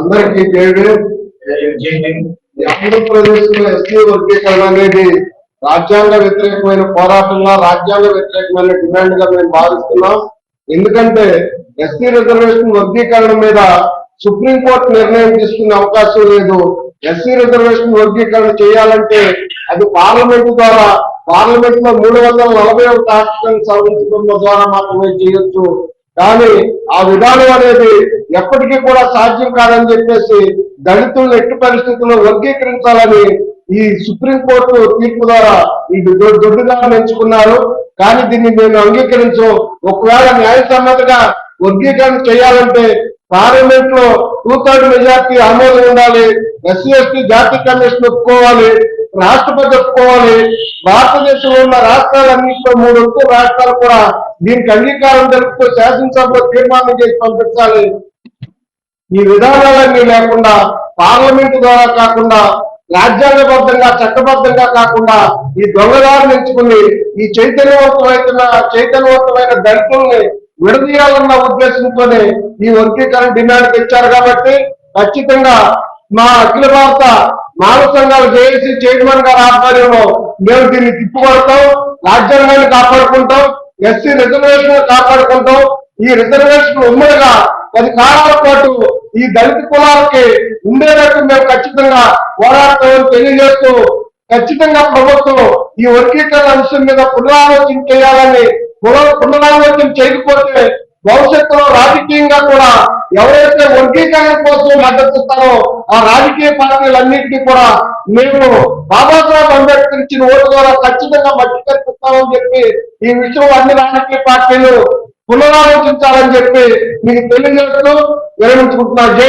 అందరికీ జైడు ఆంధ్రప్రదేశ్లో ఎస్సీ వర్గీకరణ అనేది రాజ్యాంగ వ్యతిరేకమైన పోరాటంగా రాజ్యాంగ వ్యతిరేకమైన డిమాండ్గా మేము భావిస్తున్నాం. ఎందుకంటే ఎస్సీ రిజర్వేషన్ వర్గీకరణ మీద సుప్రీంకోర్టు నిర్ణయం తీసుకునే అవకాశం లేదు. ఎస్సీ రిజర్వేషన్ వర్గీకరణ చేయాలంటే అది పార్లమెంట్ ద్వారా పార్లమెంట్లో మూడు వందల నలభై ఒకటి ఆర్టికల్ సవరించడం ద్వారా మాత్రమే చేయొచ్చు. కానీ ఆ విధానం అనేది ఎప్పటికీ కూడా సాధ్యం కాదని చెప్పేసి దళితులను ఎట్టి పరిస్థితుల్లో వర్గీకరించాలని ఈ సుప్రీంకోర్టు తీర్పు ద్వారా ఈ దొడ్డుగా ఎంచుకున్నారు. కానీ దీన్ని మేము అంగీకరించు. ఒకవేళ న్యాయసమ్మతగా వర్గీకరణ చేయాలంటే పార్లమెంట్లో టూ థర్డ్ మెజార్టీ ఆమోదం ఉండాలి. ఎస్సీ ఎస్టీ జాతీయ కమిషన్ ఒప్పుకోవాలి. రాష్ట్రపతి ఒప్పుకోవాలి. భారతదేశంలో ఉన్న రాష్ట్రాలన్నింటిలో మూడు ఒక్క రాష్ట్రాలు కూడా దీనికి అంగీకారం తెలుపుతూ శాసనసభలో తీర్మానం చేసి పంపించాలి. ఈ విధానాలన్నీ లేకుండా పార్లమెంట్ ద్వారా కాకుండా రాజ్యాంగబద్ధంగా చట్టబద్ధంగా కాకుండా ఈ దొంగదారిని ఎంచుకుని ఈ చైతన్యవంతమైన చైతన్యవంతమైన దళితుల్ని విడదీయాలన్న ఉద్దేశంతోనే ఈ వర్గీకరణ డిమాండ్ తెచ్చారు కాబట్టి ఖచ్చితంగా మా అఖిల భారత మానవ సంఘాల జేఏసీ చైర్మన్ గారి ఆధ్వర్యంలో మేము దీన్ని తిప్పుకొడతాం రాజ్యాంగాన్ని కాపాడుకుంటాం ఎస్సీ రిజర్వేషన్ కాపాడుకుంటాం. ఈ రిజర్వేషన్ ఉమ్మడిగా పది కాలాల పాటు ఈ దళిత కులాలకి ఉండేటట్టు మేము ఖచ్చితంగా పోరాడతామని తెలియజేస్తూ ఖచ్చితంగా ప్రభుత్వం ఈ వర్గీకరణ అంశం మీద పునరాలోచన చేయాలని పునరాలోచన చేయకపోతే భవిష్యత్తులో రాజకీయంగా కూడా ఎవరైతే వర్గీకరణ కోసం మద్దతు ఇస్తారో ఆ రాజకీయ పార్టీలన్నింటినీ కూడా మేము బాబాసాహెబ్ అంబేద్కర్ ఇచ్చిన ఓటు ద్వారా ఖచ్చితంగా మట్టి కల్పిస్తామని చెప్పి ఈ విషయం అన్ని రాజకీయ పార్టీలు పునరాలోచించాలని చెప్పి మీకు తెలియజేస్తూ విరమించుకుంటున్నా. జై